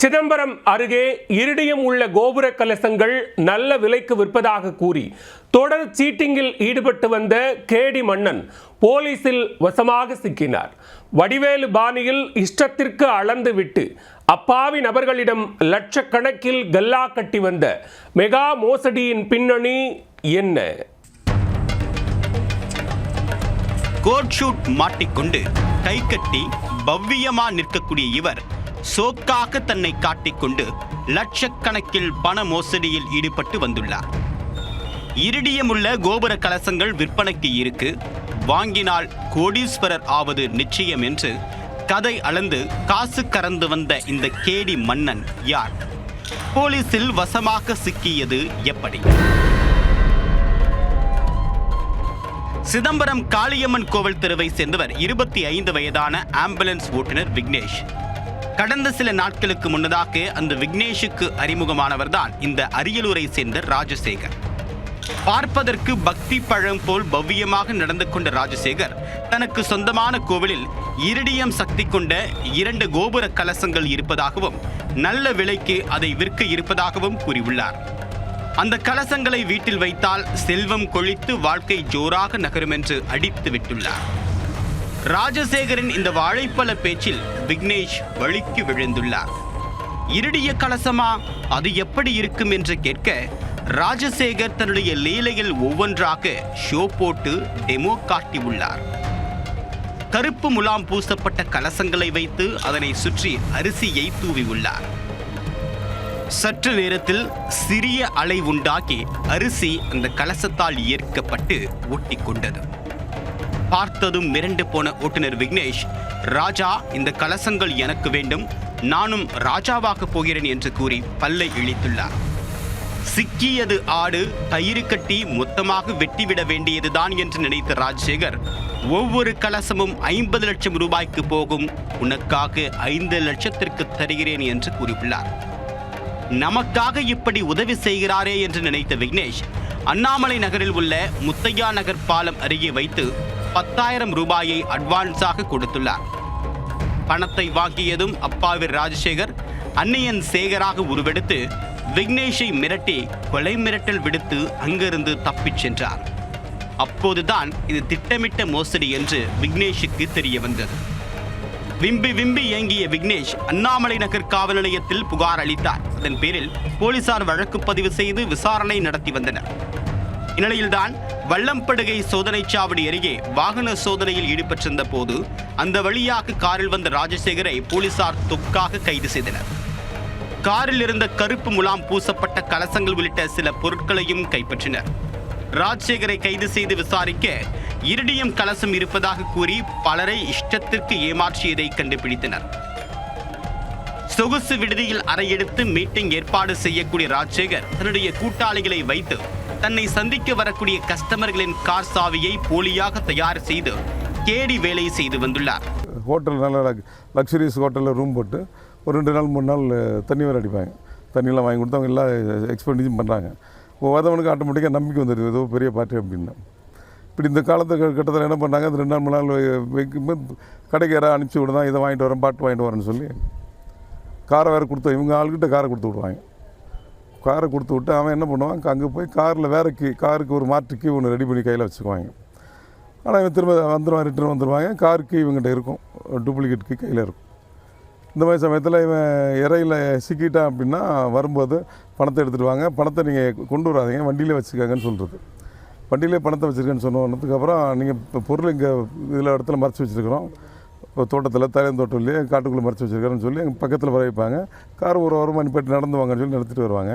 சிதம்பரம் அருகே இருடியம் உள்ள கோபுர கலசங்கள் நல்ல விலைக்கு விற்பதாக கூறி தொடர் சீட்டிங்கில் ஈடுபட்டு வந்த கேடி மன்னன் போலீசில் வசமாக சிக்கினார். வடிவேலு பாணியில் இஷ்டத்திற்கு அளந்து விட்டு அப்பாவி நபர்களிடம் லட்சக்கணக்கில் கல்லா கட்டி வந்த மெகா மோசடியின் பின்னணி என்ன? கோட் ஷூட் மாட்டிக்கொண்டு கை கட்டி நிற்கக்கூடிய இவர் சோக்காக தன்னை காட்டிக்கொண்டு லட்சக்கணக்கில் பண மோசடியில் ஈடுபட்டு வந்துள்ளார். இருடியமுள்ள கோபுர கலசங்கள் விற்பனைக்கு இருக்கு. வாங்கினால் கோடீஸ்வரர் ஆவது நிச்சயம் என்று கதை அளந்து காசு கறந்து வந்த இந்த கேடி மன்னன் யார்? போலீசில் வசமாக சிக்கியது எப்படி? சிதம்பரம் காளியம்மன் கோவில் தெருவை சேர்ந்தவர் இருபத்தி ஐந்து வயதான ஆம்புலன்ஸ் ஓட்டுநர் விக்னேஷ். கடந்த சில நாட்களுக்கு முன்னதாக அந்த விக்னேஷுக்கு அறிமுகமானவர்தான் இந்த அரியலூரை சேர்ந்த ராஜசேகர். பார்ப்பதற்கு பக்தி பழம் போல் பவ்யமாக நடந்து கொண்ட ராஜசேகர் தனக்கு சொந்தமான கோவிலில் இரிடியம் சக்தி கொண்ட இரண்டு கோபுர கலசங்கள் இருப்பதாகவும் நல்ல விலைக்கு அதை விற்க இருப்பதாகவும் கூறியுள்ளார். அந்த கலசங்களை வீட்டில் வைத்தால் செல்வம் கொழித்து வாழ்க்கை ஜோராக நகரும் என்று அடித்து விட்டுள்ளார். ராஜசேகரின் இந்த வாழைப்பழ பேச்சில் விக்னேஷ் வழிக்கு விழுந்துள்ளார். இருடிய கலசமா? அது எப்படி இருக்கும்? என்று கேட்க ராஜசேகர் தன்னுடைய லீலையில் ஒவ்வொன்றாக ஷோ போட்டு டெமோ காட்டியுள்ளார். கருப்பு முலாம் பூசப்பட்ட கலசங்களை வைத்து அதனை சுற்றி அரிசியை தூவியுள்ளார். சற்று நேரத்தில் சிறிய அலை உண்டாக்கி அரிசி அந்த கலசத்தால் ஈர்க்கப்பட்டு ஒட்டி கொண்டது பார்த்ததும் மிரண்டு போன ஓட்டுநர் விக்னேஷ் ராஜா இந்த கலசங்கள் எனக்கு வேண்டும். நானும் ராஜாவாக போகிறேன் என்று கூறி பல்லை இழித்துள்ளார். சிக்கியது ஆடு கயிறு கட்டி மொத்தமாக வெட்டிவிட வேண்டியதுதான் என்று நினைத்த ராஜசேகர் ஒவ்வொரு கலசமும் ஐம்பது லட்சம் ரூபாய்க்கு போகும். உனக்காக ஐந்து லட்சத்திற்கு தருகிறேன் என்று கூறியுள்ளார். நமக்காக இப்படி உதவி செய்கிறாரே என்று நினைத்த விக்னேஷ் அண்ணாமலை நகரில் உள்ள முத்தையா நகர் பாலம் அருகே வைத்து பத்தாயிரம் ரூபாயை அட்வான்ஸாக கொடுத்துள்ளார். பணத்தை வாங்கியதும் அப்பாவி ராஜசேகர் அன்னையன் சேகராக உருவெடுத்து விக்னேஷை மிரட்டி கொலை மிரட்டல் விடுத்து அங்கிருந்து தப்பிச் சென்றார். அப்போதுதான் இது திட்டமிட்ட மோசடி என்று விக்னேஷுக்கு தெரிய வந்தது. விம்பி விம்பி இயங்கிய விக்னேஷ் அண்ணாமலை நகர் காவல் நிலையத்தில் புகார் அளித்தார். அதன் பேரில் போலீசார் வழக்கு பதிவு செய்து விசாரணை நடத்தி வந்தனர். இந்நிலையில்தான் வல்லம்படுகை சோதனைச் சாவடி அருகே வாகன சோதனையில் ஈடுபட்டிருந்த போது அந்த வழியாக காரில் வந்த ராஜசேகரை போலீசார் தொக்காக கைது செய்தனர். காரில் இருந்த கருப்பு முலாம் பூசப்பட்ட கலசங்கள் உள்ளிட்ட சில பொருட்களையும் கைப்பற்றினர். ராஜசேகரை கைது செய்து விசாரிக்க இரிடியம் கலசம் இருப்பதாக கூறி பலரை இஷ்டத்திற்கு ஏமாற்றியதை கண்டுபிடித்தனர். சொகுசு விடுதியில் அறையெடுத்து மீட்டிங் ஏற்பாடு செய்யக்கூடிய ராஜசேகர் தன்னுடைய கூட்டாளிகளை வைத்து தன்னை சந்திக்க வரக்கூடிய கஸ்டமர்களின் கார் சாவியை போலியாக தயார் செய்து கேடி வேலை செய்து வந்துள்ளார். ஹோட்டல் நல்ல லக்ஸுரியஸ் ஹோட்டலில் ரூம் போட்டு ஒரு ரெண்டு நாள் மூணு நாள் தண்ணி வேறு அடிப்பாங்க. தண்ணியெல்லாம் வாங்கி கொடுத்து அவங்க எல்லாம் எக்ஸ்பெண்டிஷன் பண்ணுறாங்க வரவனுக்கு ஆட்டோமேட்டிக்காக நம்பிக்கை வந்துடுது ஏதோ பெரிய பார்ட்டி அப்படின்னு. இப்படி இந்த காலத்து கட்டத்தில் என்ன பண்ணாங்க அந்த ரெண்டு நாள் மூணு நாள் வைக்கும்போது கடைக்கு யாராவது அனுப்பிச்சி விடுதான் இதை வாங்கிட்டு வரேன் பாட்டு வாங்கிட்டு வரேன்னு சொல்லி காரை வேறு கொடுத்து இவங்க ஆளுக்கிட்ட காரை கொடுத்து விடுவாங்க. காரை கொடுத்து விட்டு அவன் என்ன பண்ணுவான்? அங்கே போய் காரில் வேற கீ காருக்கு ஒரு மாற்று கீ ஒன்று ரெடி பண்ணி கையில் வச்சுக்குவாங்க. ஆனால் இவன் திரும்ப வந்துடுவான் ரிட்டர்ன் வந்துடுவாங்க காருக்கு இவங்ககிட்ட இருக்கும். டூப்ளிகேட் கீ கையில் இருக்கும். இந்த மாதிரி சமயத்தில் இவன் இறையில் சிக்கிட்டான் அப்படின்னா வரும்போது பணத்தை எடுத்துகிட்டு வாங்க. பணத்தை நீங்கள் கொண்டு வராதீங்க. வண்டியிலே வச்சுக்கோங்கன்னு சொல்கிறது வண்டியிலே பணத்தை வச்சுருக்கேன்னு சொன்னதுக்கப்புறம் நீங்கள் இப்போ பொருள் இங்கே இதில் இடத்துல மறைச்சி வச்சுருக்குறோம். இப்போ தோட்டத்தில் தோட்டத்துலேயே காட்டுக்குள்ளே மறைச்சி வச்சுருக்காருன்னு சொல்லி எங்கள் பக்கத்தில் வர வைப்பாங்க கார் ஒரு வாரமாக நிப்பாட்டி நடந்து வாங்கன்னு சொல்லி நடத்திட்டு வருவாங்க.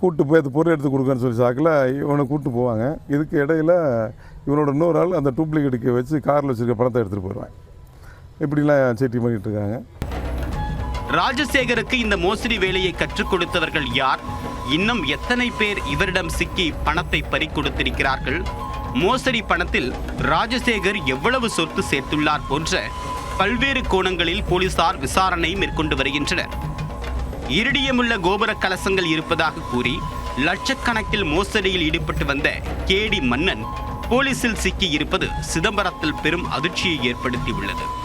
கூப்பிட்டு போய் அது பொருள் எடுத்து கொடுக்கன்னு சொல்லி சாக்கில் இவனை கூப்பிட்டு போவாங்க. இதுக்கு இடையில இவனோட இன்னொரு ஆள் அந்த டூப்ளிகேட்டுக்கு வச்சு காரில் வச்சுருக்க பணத்தை எடுத்துகிட்டு போயிடுவாங்க. இப்படிலாம் சேட்டி பண்ணிகிட்டு இருக்காங்க. ராஜசேகருக்கு இந்த மோசடி வேலையை கற்றுக் கொடுத்தவர்கள் யார்? இன்னும் எத்தனை பேர் இவரிடம் சிக்கி பணத்தை பறிக்கொடுத்திருக்கிறார்கள் மோசடி பணத்தில் ராஜசேகர் எவ்வளவு சொத்து சேர்த்துள்ளார் போன்ற பல்வேறு கோணங்களில் போலீசார் விசாரணை மேற்கொண்டு வருகின்றனர். இருடியமுள்ள கோபுர கலசங்கள் இருப்பதாக கூறி லட்சக்கணக்கில் மோசடியில் ஈடுபட்டு வந்த கேடி மன்னன் போலீசில் சிக்கி இருப்பது சிதம்பரத்தில் பெரும் அதிர்ச்சியை ஏற்படுத்தியுள்ளது.